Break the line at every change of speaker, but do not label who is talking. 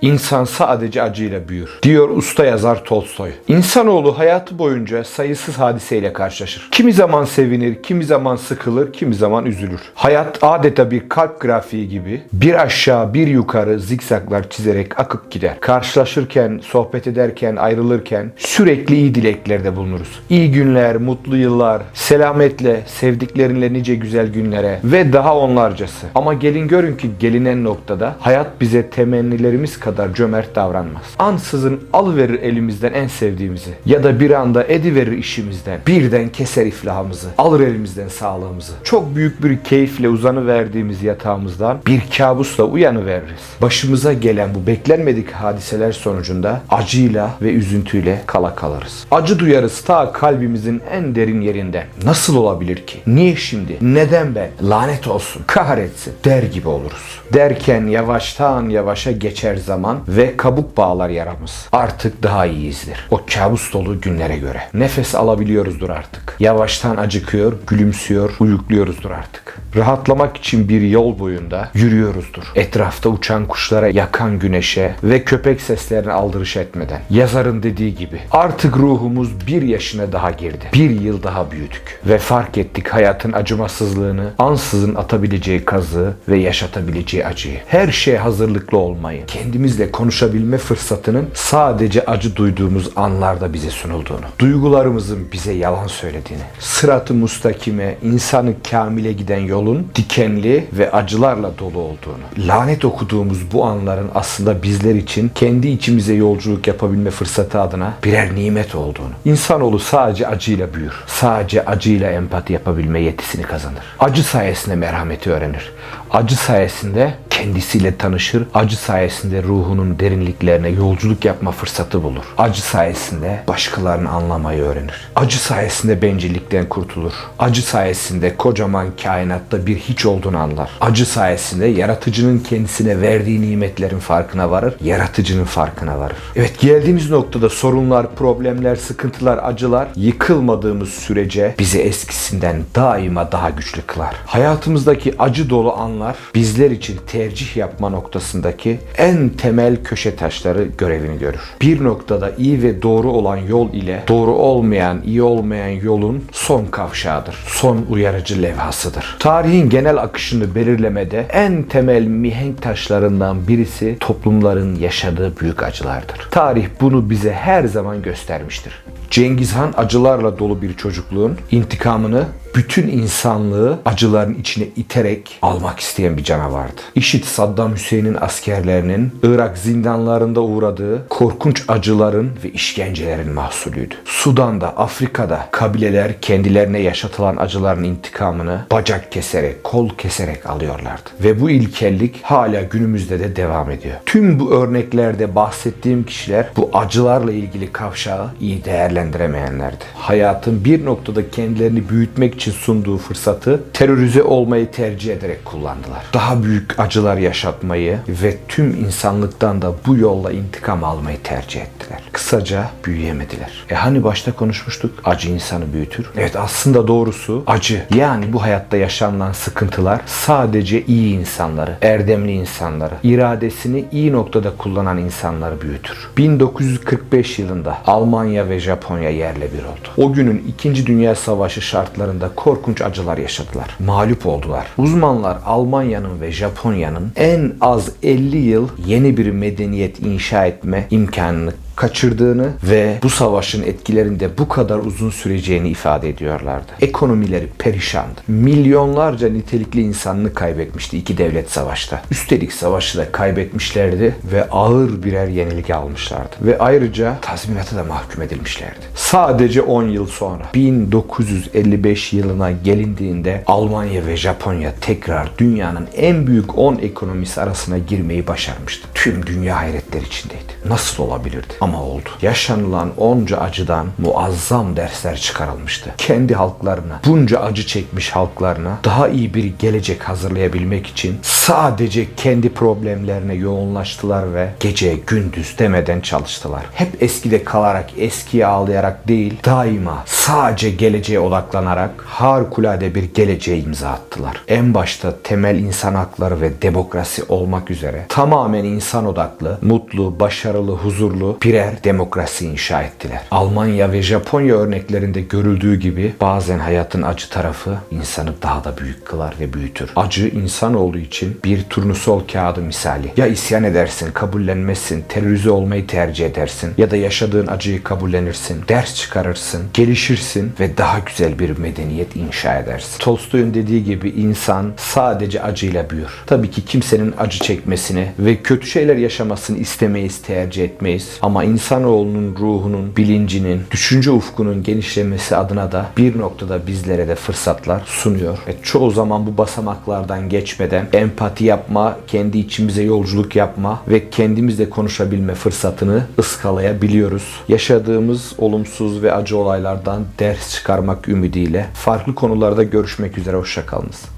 İnsan sadece acıyla büyür, diyor usta yazar Tolstoy. İnsanoğlu hayatı boyunca sayısız hadiseyle karşılaşır. Kimi zaman sevinir, kimi zaman sıkılır, kimi zaman üzülür. Hayat adeta bir kalp grafiği gibi bir aşağı bir yukarı zikzaklar çizerek akıp gider. Karşılaşırken, sohbet ederken, ayrılırken sürekli iyi dileklerde bulunuruz. İyi günler, mutlu yıllar, selametle, sevdiklerinle nice güzel günlere ve daha onlarcası. Ama gelin görün ki gelinen noktada hayat bize temennilerimiz kadar cömert davranmaz. Ansızın alıverir elimizden en sevdiğimizi ya da bir anda ediverir işimizden. Birden keser iflahımızı, alır elimizden sağlığımızı. Çok büyük bir keyifle uzanı verdiğimiz yatağımızdan bir kabusla uyanı veririz. Başımıza gelen bu beklenmedik hadiseler sonucunda acıyla ve üzüntüyle kala kalırız. Acı duyarız ta kalbimizin en derin yerinden. Nasıl olabilir ki? Niye şimdi? Neden ben? Lanet olsun, kahretsin der gibi oluruz. Derken yavaştan yavaşa geçer zaman ve kabuk bağlar yaramız. Artık daha iyiyizdir. O kabus dolu günlere göre. Nefes alabiliyoruzdur artık. Yavaştan acıkıyor, gülümsüyor, uyukluyoruzdur artık. Rahatlamak için bir yol boyunda yürüyoruzdur. Etrafta uçan kuşlara, yakan güneşe ve köpek seslerine aldırış etmeden. Yazarın dediği gibi artık ruhumuz bir yaşına daha girdi. Bir yıl daha büyüdük. Ve fark ettik hayatın acımasızlığını, ansızın atabileceği kazığı ve yaşatabileceği acıyı. Her şeye hazırlıklı olmayı, kendimizle konuşabilme fırsatının sadece acı duyduğumuz anlarda bize sunulduğunu, duygularımızın bize yalan söylediğini, sıratı mustakime, insanı kamile giden yolun dikenli ve acılarla dolu olduğunu, lanet okuduğumuz bu anların aslında bizler için kendi içimize yolculuk yapabilme fırsatı adına birer nimet olduğunu, insanoğlu sadece acıyla büyür, sadece acıyla empati yapabilme yetisini kazanır. Acı sayesinde merhameti öğrenir. Acı sayesinde kendisiyle tanışır. Acı sayesinde ruhunun derinliklerine yolculuk yapma fırsatı bulur. Acı sayesinde başkalarını anlamayı öğrenir. Acı sayesinde bencillikten kurtulur. Acı sayesinde kocaman kainatta bir hiç olduğunu anlar. Acı sayesinde yaratıcının kendisine verdiği nimetlerin farkına varır. Yaratıcının farkına varır. Evet geldiğimiz noktada sorunlar, problemler, sıkıntılar, acılar yıkılmadığımız sürece bizi eskisinden daima daha güçlü kılar. Hayatımızdaki acı dolu anlar bizler için tercih yapma noktasındaki en temel köşe taşları görevini görür. Bir noktada iyi ve doğru olan yol ile doğru olmayan, iyi olmayan yolun son kavşağıdır. Son uyarıcı levhasıdır. Tarihin genel akışını belirlemede en temel mihenk taşlarından birisi toplumların yaşadığı büyük acılardır. Tarih bunu bize her zaman göstermiştir. Cengiz Han acılarla dolu bir çocukluğun intikamını bütün insanlığı acıların içine iterek almak isteyen bir canavardı. İşit Saddam Hüseyin'in askerlerinin Irak zindanlarında uğradığı korkunç acıların ve işkencelerin mahsulüydü. Sudan'da, Afrika'da kabileler kendilerine yaşatılan acıların intikamını bacak keserek, kol keserek alıyorlardı. Ve bu ilkellik hala günümüzde de devam ediyor. Tüm bu örneklerde bahsettiğim kişiler bu acılarla ilgili kavşağı iyi değerlendiremeyenlerdi. Hayatın bir noktada kendilerini büyütmek için sunduğu fırsatı terörize olmayı tercih ederek kullandılar. Daha büyük acılar yaşatmayı ve tüm insanlıktan da bu yolla intikam almayı tercih ettiler. Kısaca büyüyemediler. E hani başta konuşmuştuk acı insanı büyütür. Evet aslında doğrusu acı yani bu hayatta yaşanılan sıkıntılar sadece iyi insanları, erdemli insanları, iradesini iyi noktada kullanan insanları büyütür. 1945 yılında Almanya ve Japonya yerle bir oldu. O günün 2. Dünya Savaşı şartlarında korkunç acılar yaşadılar. Mağlup oldular. Uzmanlar Almanya'nın ve Japonya'nın en az 50 yıl yeni bir medeniyet inşa etme imkanını kaçırdığını ve bu savaşın etkilerinde bu kadar uzun süreceğini ifade ediyorlardı. Ekonomileri perişandı. Milyonlarca nitelikli insanını kaybetmişti iki devlet savaşta. Üstelik savaşı da kaybetmişlerdi ve ağır birer yenilik almışlardı. Ve ayrıca tazminata da mahkum edilmişlerdi. Sadece 10 yıl sonra 1955 yılına gelindiğinde Almanya ve Japonya tekrar dünyanın en büyük 10 ekonomisi arasına girmeyi başarmıştı. Tüm dünya hayretler içindeydi. Nasıl olabilirdi? Ama oldu. Yaşanılan onca acıdan muazzam dersler çıkarılmıştı. Kendi halklarına, bunca acı çekmiş halklarına daha iyi bir gelecek hazırlayabilmek için sadece kendi problemlerine yoğunlaştılar ve gece gündüz demeden çalıştılar. Hep eskide kalarak, eskiye ağlayarak değil, daima sadece geleceğe odaklanarak harikulade bir geleceğe imza attılar. En başta temel insan hakları ve demokrasi olmak üzere tamamen insan odaklı, mutlu, başarılı, huzurlu birer demokrasi inşa ettiler. Almanya ve Japonya örneklerinde görüldüğü gibi bazen hayatın acı tarafı insanı daha da büyük kılar ve büyütür. Acı insanoğlu için bir turnusol kağıdı misali. Ya isyan edersin, kabullenmezsin, terörize olmayı tercih edersin ya da yaşadığın acıyı kabullenirsin, ders çıkarırsın, gelişirsin ve daha güzel bir medeniyet inşa edersin. Tolstoy'un dediği gibi insan sadece acıyla büyür. Tabii ki kimsenin acı çekmesini ve kötü şeyler yaşamasını istemeyiz, tercih etmeyiz. Ama insanoğlunun ruhunun, bilincinin, düşünce ufkunun genişlemesi adına da bir noktada bizlere de fırsatlar sunuyor. Ve çoğu zaman bu basamaklardan geçmeden empati yapma, kendi içimize yolculuk yapma ve kendimizle konuşabilme fırsatını ıskalayabiliyoruz. Yaşadığımız olumsuz ve acı olaylardan ders çıkarmak ümidiyle farklı konularda görüşmek üzere. Hoşçakalınız.